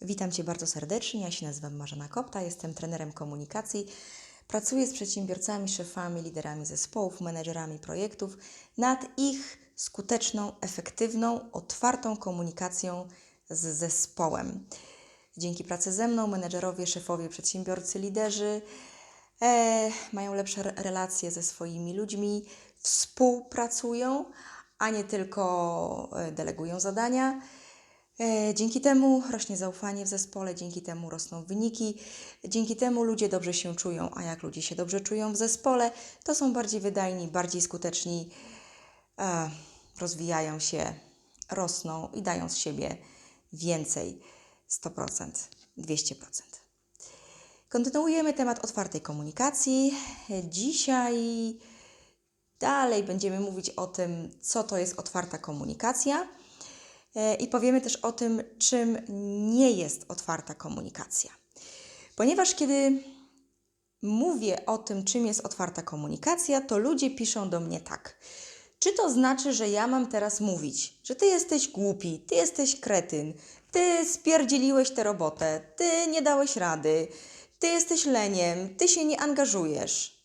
Witam Cię bardzo serdecznie. Ja się nazywam Marzena Kopta, jestem trenerem komunikacji. Pracuję z przedsiębiorcami, szefami, liderami zespołów, menedżerami projektów nad ich skuteczną, efektywną, otwartą komunikacją z zespołem. Dzięki pracy ze mną menedżerowie, szefowie, przedsiębiorcy, liderzy e, mają lepsze re- relacje ze swoimi ludźmi, współpracują, a nie tylko e, delegują zadania. E, Dzięki temu rośnie zaufanie w zespole, dzięki temu rosną wyniki, dzięki temu ludzie dobrze się czują, a jak ludzie się dobrze czują w zespole, to są bardziej wydajni, bardziej skuteczni, e, rozwijają się, rosną i dają z siebie więcej 100%, 200%. Kontynuujemy temat otwartej komunikacji. Dzisiaj dalej będziemy mówić o tym, co to jest otwarta komunikacja. E, I powiemy też o tym, czym nie jest otwarta komunikacja. Ponieważ kiedy mówię o tym, czym jest otwarta komunikacja, to ludzie piszą do mnie tak. Czy to znaczy, że ja mam teraz mówić, że ty jesteś głupi, ty jesteś kretyn, ty spierdzieliłeś tę robotę, ty nie dałeś rady, ty jesteś leniem, ty się nie angażujesz?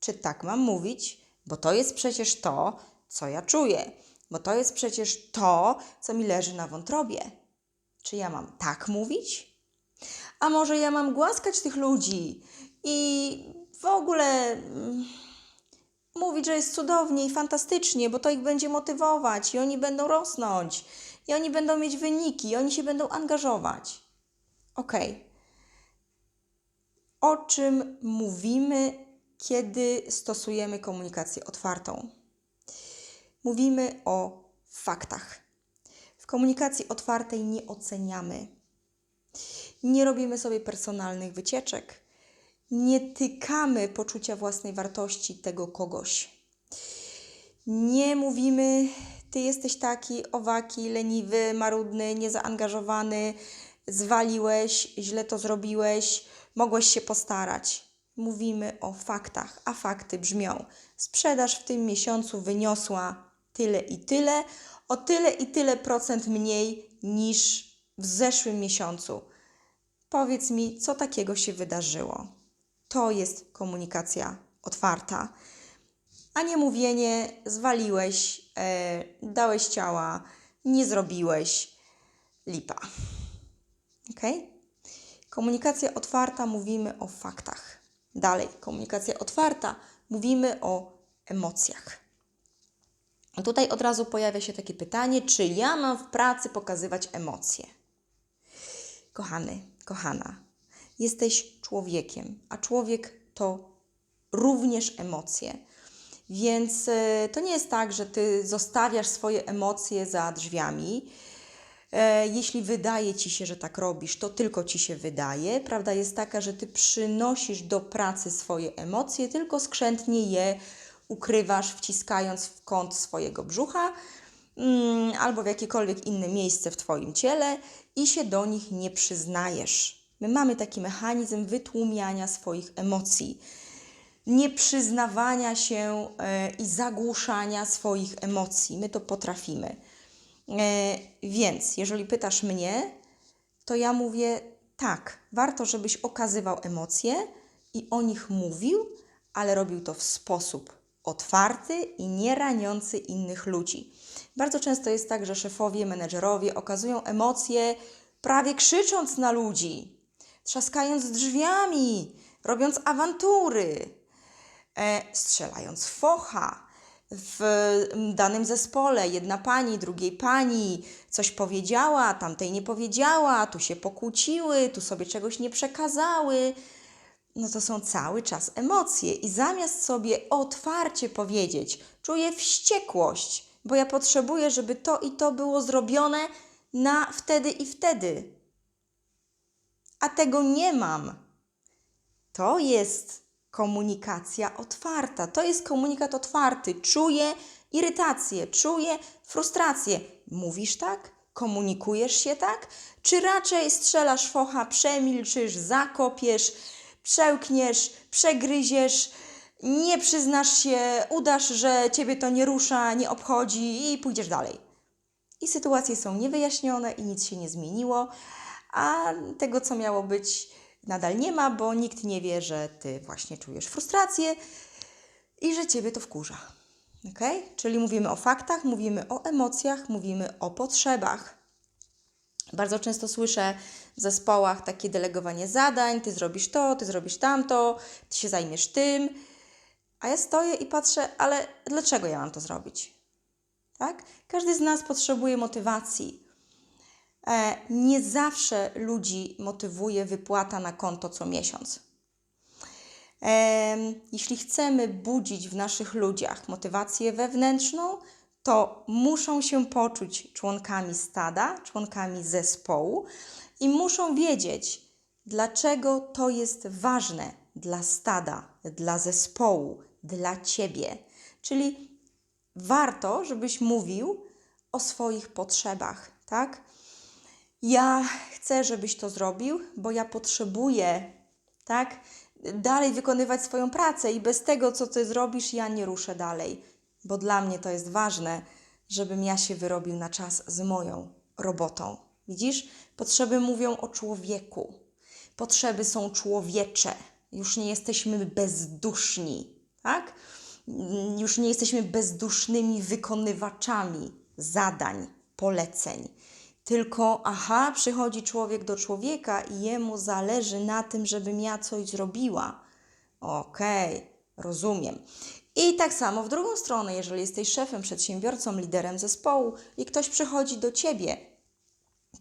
Czy tak mam mówić? Bo to jest przecież to, co ja czuję, bo to jest przecież to, co mi leży na wątrobie. Czy ja mam tak mówić? A może ja mam głaskać tych ludzi i w ogóle mm, mówić, że jest cudownie i fantastycznie, bo to ich będzie motywować i oni będą rosnąć, i oni będą mieć wyniki, i oni się będą angażować. Okej. O czym mówimy, kiedy stosujemy komunikację otwartą? Mówimy o faktach. W komunikacji otwartej nie oceniamy. Nie robimy sobie personalnych wycieczek. Nie tykamy poczucia własnej wartości tego kogoś. Nie mówimy, ty jesteś taki owaki, leniwy, marudny, niezaangażowany, zwaliłeś, źle to zrobiłeś, mogłeś się postarać. Mówimy o faktach, a fakty brzmią: sprzedaż w tym miesiącu wyniosła tyle i tyle, o tyle i tyle procent mniej niż w zeszłym miesiącu. Powiedz mi, co takiego się wydarzyło. To jest komunikacja otwarta, a nie mówienie zwaliłeś, e, dałeś ciała, nie zrobiłeś, lipa. Ok? Komunikacja otwarta mówimy o faktach. Dalej, komunikacja otwarta mówimy o emocjach. Tutaj od razu pojawia się takie pytanie, czy ja mam w pracy pokazywać emocje? Kochany, kochana, jesteś człowiekiem, a człowiek to również emocje. Więc e, to nie jest tak, że ty zostawiasz swoje emocje za drzwiami. E, Jeśli wydaje ci się, że tak robisz, to tylko ci się wydaje. Prawda jest taka, że ty przynosisz do pracy swoje emocje, tylko skrzętnie je ukrywasz, wciskając w kąt swojego brzucha mm, albo w jakiekolwiek inne miejsce w twoim ciele i się do nich nie przyznajesz. My mamy taki mechanizm wytłumiania swoich emocji nieprzyznawania się e, i zagłuszania swoich emocji. My to potrafimy. E, Więc, jeżeli pytasz mnie, to ja mówię tak, warto, żebyś okazywał emocje i o nich mówił, ale robił to w sposób otwarty i nie raniący innych ludzi. Bardzo często jest tak, że szefowie, menedżerowie okazują emocje prawie krzycząc na ludzi, trzaskając drzwiami, robiąc awantury, e, strzelając focha w danym zespole. Jedna pani, drugiej pani coś powiedziała, tamtej nie powiedziała, tu się pokłóciły, tu sobie czegoś nie przekazały. No to są cały czas emocje i zamiast sobie otwarcie powiedzieć, czuję wściekłość, bo ja potrzebuję, żeby to i to było zrobione na wtedy i wtedy. A tego nie mam. To jest komunikacja otwarta. To jest komunikat otwarty. Czuję irytację, czuję frustrację. Mówisz tak? Komunikujesz się tak? Czy raczej strzelasz focha, przemilczysz, zakopiesz, przełkniesz, przegryziesz, nie przyznasz się, udasz, że ciebie to nie rusza, nie obchodzi i pójdziesz dalej. I sytuacje są niewyjaśnione i nic się nie zmieniło, a tego, co miało być, nadal nie ma, bo nikt nie wie, że ty właśnie czujesz frustrację i że ciebie to wkurza. Ok? Czyli mówimy o faktach, mówimy o emocjach, mówimy o potrzebach. Bardzo często słyszę w zespołach takie delegowanie zadań: ty zrobisz to, ty zrobisz tamto, ty się zajmiesz tym. A ja stoję i patrzę, ale dlaczego ja mam to zrobić? Tak? Każdy z nas potrzebuje motywacji. E, nie zawsze ludzi motywuje wypłata na konto co miesiąc. Jeśli chcemy budzić w naszych ludziach motywację wewnętrzną, to muszą się poczuć członkami stada, członkami zespołu i muszą wiedzieć, dlaczego to jest ważne dla stada, dla zespołu, dla ciebie. Czyli warto, żebyś mówił o swoich potrzebach, tak? Ja chcę, żebyś to zrobił, bo ja potrzebuję, tak? Dalej wykonywać swoją pracę i bez tego, co ty zrobisz, ja nie ruszę dalej, bo dla mnie to jest ważne, żebym ja się wyrobił na czas z moją robotą. Widzisz? Potrzeby mówią o człowieku. Potrzeby są człowiecze. Już nie jesteśmy bezduszni, tak? Już nie jesteśmy bezdusznymi wykonywaczami zadań, poleceń. Tylko, aha, przychodzi człowiek do człowieka i jemu zależy na tym, żebym ja coś zrobiła. Okej, rozumiem. I tak samo w drugą stronę, jeżeli jesteś szefem, przedsiębiorcą, liderem zespołu i ktoś przychodzi do ciebie,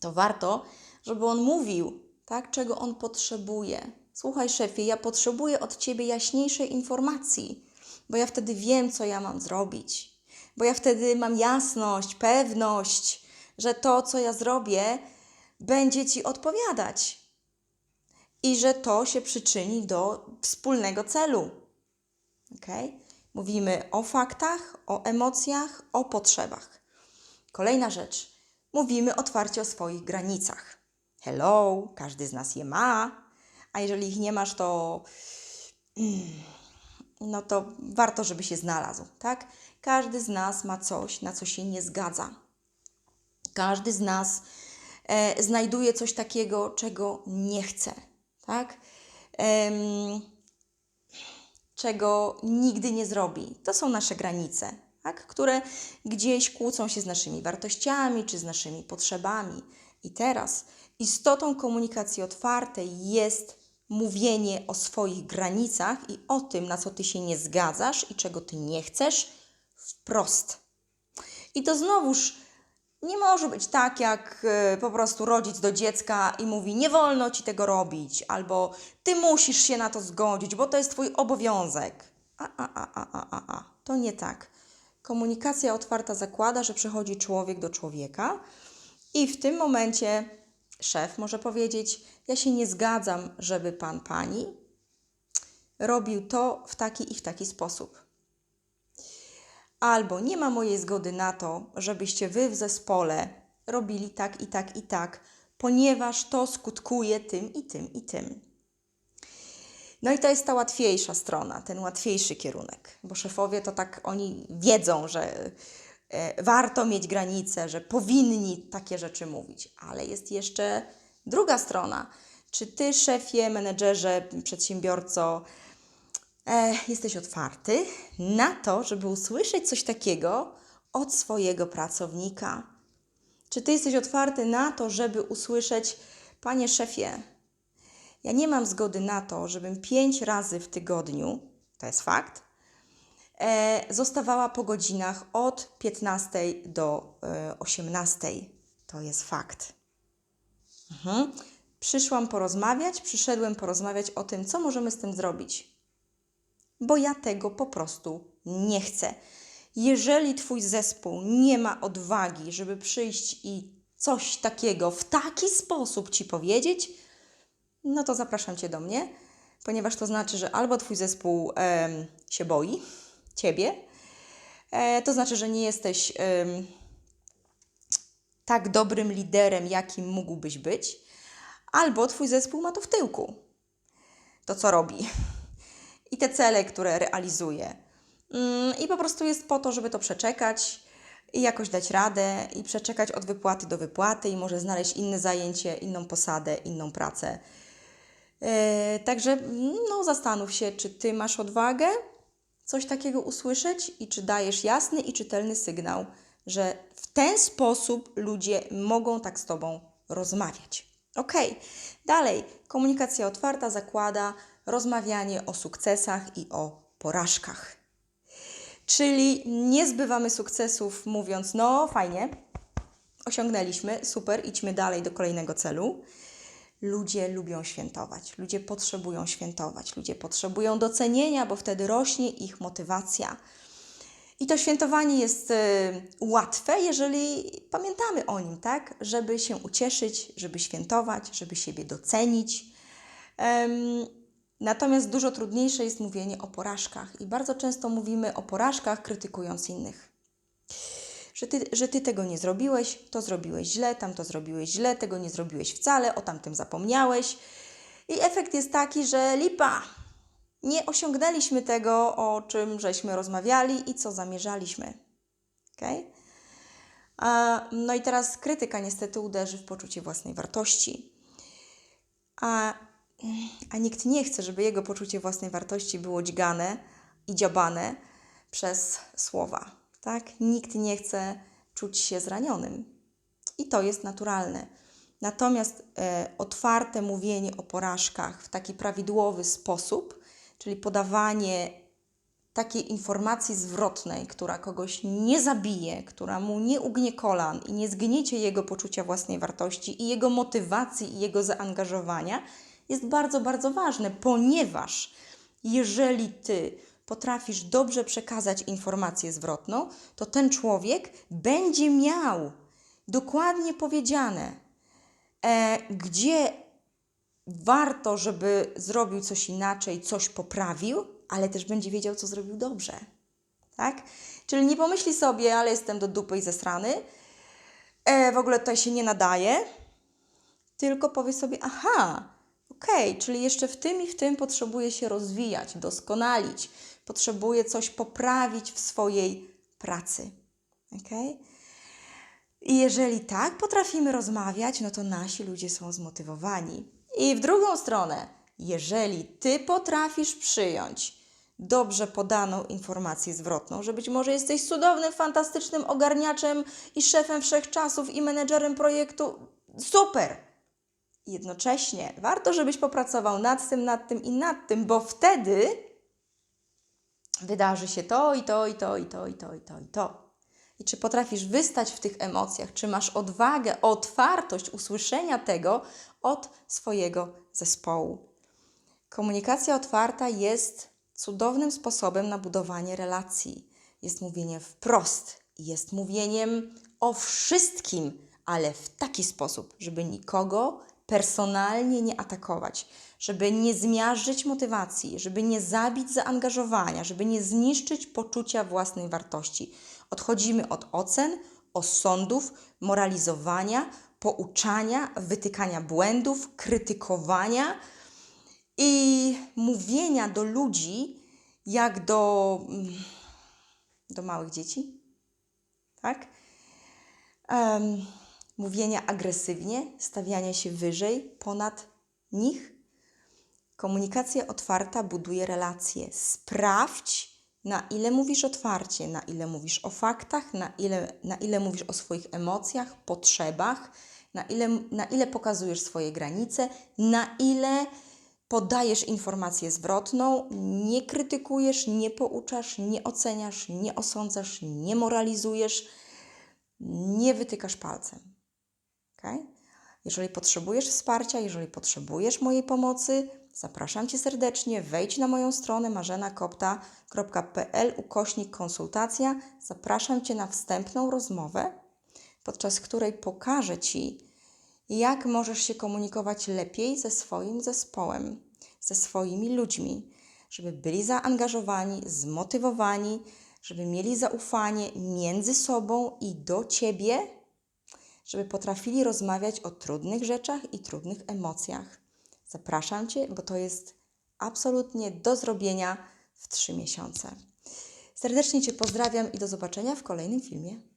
to warto, żeby on mówił, tak, czego on potrzebuje. Słuchaj, szefie, ja potrzebuję od ciebie jaśniejszej informacji, bo ja wtedy wiem, co ja mam zrobić, bo ja wtedy mam jasność, pewność, że to, co ja zrobię, będzie ci odpowiadać i że to się przyczyni do wspólnego celu. Okay? Mówimy o faktach, o emocjach, o potrzebach. Kolejna rzecz. Mówimy otwarcie o swoich granicach. Hello, każdy z nas je ma, a jeżeli ich nie masz, to mm, no to warto, żeby się znalazł, tak? Każdy z nas ma coś, na co się nie zgadza. Każdy z nas e, znajduje coś takiego, czego nie chce, tak? Em, czego nigdy nie zrobi. To są nasze granice, tak? które gdzieś kłócą się z naszymi wartościami czy z naszymi potrzebami. I teraz istotą komunikacji otwartej jest mówienie o swoich granicach i o tym, na co ty się nie zgadzasz i czego ty nie chcesz, wprost. I to znowuż nie może być tak, jak e, po prostu rodzic do dziecka i mówi: Nie wolno ci tego robić, albo ty musisz się na to zgodzić, bo to jest twój obowiązek. A, a, a, a, a, a, a. To nie tak. Komunikacja otwarta zakłada, że przychodzi człowiek do człowieka i w tym momencie szef może powiedzieć: Ja się nie zgadzam, żeby pan, pani robił to w taki i w taki sposób albo nie ma mojej zgody na to, żebyście wy w zespole robili tak i tak i tak, ponieważ to skutkuje tym i tym i tym. No i to jest ta łatwiejsza strona, ten łatwiejszy kierunek, bo szefowie to tak oni wiedzą, że e, warto mieć granice, że powinni takie rzeczy mówić, ale jest jeszcze druga strona. Czy ty, szefie, menedżerze, przedsiębiorco, e, jesteś otwarty na to, żeby usłyszeć coś takiego od swojego pracownika? Czy ty jesteś otwarty na to, żeby usłyszeć, panie szefie, ja nie mam zgody na to, żebym pięć razy w tygodniu, to jest fakt, e, zostawała po godzinach od 15 do e, 18. To jest fakt. Mhm. Przyszłam porozmawiać, przyszedłem porozmawiać o tym, co możemy z tym zrobić bo ja tego po prostu nie chcę. Jeżeli Twój zespół nie ma odwagi, żeby przyjść i coś takiego w taki sposób Ci powiedzieć, no to zapraszam Cię do mnie, ponieważ to znaczy, że albo Twój zespół em, się boi Ciebie, e, to znaczy, że nie jesteś em, tak dobrym liderem, jakim mógłbyś być, albo Twój zespół ma to w tyłku. To, co robi te cele, które realizuje. Mm, I po prostu jest po to, żeby to przeczekać, i jakoś dać radę i przeczekać od wypłaty do wypłaty i może znaleźć inne zajęcie, inną posadę, inną pracę. E, Także no, zastanów się, czy ty masz odwagę coś takiego usłyszeć i czy dajesz jasny i czytelny sygnał, że w ten sposób ludzie mogą tak z tobą rozmawiać. Ok, dalej. Komunikacja otwarta zakłada rozmawianie o sukcesach i o porażkach. Czyli nie zbywamy sukcesów mówiąc, no fajnie, osiągnęliśmy, super, idźmy dalej do kolejnego celu. Ludzie lubią świętować, ludzie potrzebują świętować, ludzie potrzebują docenienia, bo wtedy rośnie ich motywacja. I to świętowanie jest y, łatwe, jeżeli pamiętamy o nim, tak? Żeby się ucieszyć, żeby świętować, żeby siebie docenić. Natomiast dużo trudniejsze jest mówienie o porażkach i bardzo często mówimy o porażkach, krytykując innych że ty, że ty tego nie zrobiłeś, to zrobiłeś źle, tam to zrobiłeś źle, tego nie zrobiłeś wcale, o tamtym zapomniałeś. I efekt jest taki, że lipa, nie osiągnęliśmy tego, o czym żeśmy rozmawiali i co zamierzaliśmy. Okay? A, no i teraz krytyka niestety uderzy w poczucie własnej wartości. A, a nikt nie chce, żeby jego poczucie własnej wartości było dźgane i dziabane przez słowa tak? Nikt nie chce czuć się zranionym. I to jest naturalne. Natomiast e, otwarte mówienie o porażkach w taki prawidłowy sposób, czyli podawanie takiej informacji zwrotnej, która kogoś nie zabije, która mu nie ugnie kolan i nie zgniecie jego poczucia własnej wartości i jego motywacji i jego zaangażowania, jest bardzo, bardzo ważne, ponieważ jeżeli ty potrafisz dobrze przekazać informację zwrotną, to ten człowiek będzie miał dokładnie powiedziane, e, gdzie warto, żeby zrobił coś inaczej, coś poprawił, ale też będzie wiedział, co zrobił dobrze. Tak? Czyli nie pomyśli sobie, ale jestem do dupy i zesrany, e, w ogóle tutaj się nie nadaje, tylko powie sobie, aha, okay, czyli jeszcze w tym i w tym potrzebuję się rozwijać, doskonalić, potrzebuje coś poprawić w swojej pracy. Okay? I jeżeli tak potrafimy rozmawiać, no to nasi ludzie są zmotywowani. I w drugą stronę, jeżeli ty potrafisz przyjąć dobrze podaną informację zwrotną, że być może jesteś cudownym, fantastycznym ogarniaczem i szefem wszechczasów i menedżerem projektu, super! Jednocześnie warto, żebyś popracował nad tym, nad tym i nad tym, bo wtedy wydarzy się to i to, i to, i to, i to, i to, i to. I czy potrafisz wystać w tych emocjach, czy masz odwagę, otwartość usłyszenia tego od swojego zespołu. Komunikacja otwarta jest cudownym sposobem na budowanie relacji. Jest mówienie wprost, jest mówieniem o wszystkim, ale w taki sposób, żeby nikogo personalnie nie atakować, żeby nie zmiażdżyć motywacji, żeby nie zabić zaangażowania, żeby nie zniszczyć poczucia własnej wartości. Odchodzimy od ocen, osądów, moralizowania, pouczania, wytykania błędów, krytykowania i mówienia do ludzi jak do, do małych dzieci. Tak? Um, mówienia agresywnie, stawiania się wyżej, ponad nich. Komunikacja otwarta buduje relacje. Sprawdź, na ile mówisz otwarcie, na ile mówisz o faktach, na ile, na ile mówisz o swoich emocjach, potrzebach, na ile, na ile pokazujesz swoje granice, na ile podajesz informację zwrotną, nie krytykujesz, nie pouczasz, nie oceniasz, nie osądzasz, nie moralizujesz, nie wytykasz palcem. Okay? Jeżeli potrzebujesz wsparcia, jeżeli potrzebujesz mojej pomocy, zapraszam Cię serdecznie. Wejdź na moją stronę marzenakopta.pl ukośnik konsultacja. Zapraszam Cię na wstępną rozmowę, podczas której pokażę Ci, jak możesz się komunikować lepiej ze swoim zespołem, ze swoimi ludźmi, żeby byli zaangażowani, zmotywowani, żeby mieli zaufanie między sobą i do Ciebie żeby potrafili rozmawiać o trudnych rzeczach i trudnych emocjach. Zapraszam Cię, bo to jest absolutnie do zrobienia w trzy miesiące. Serdecznie Cię pozdrawiam i do zobaczenia w kolejnym filmie.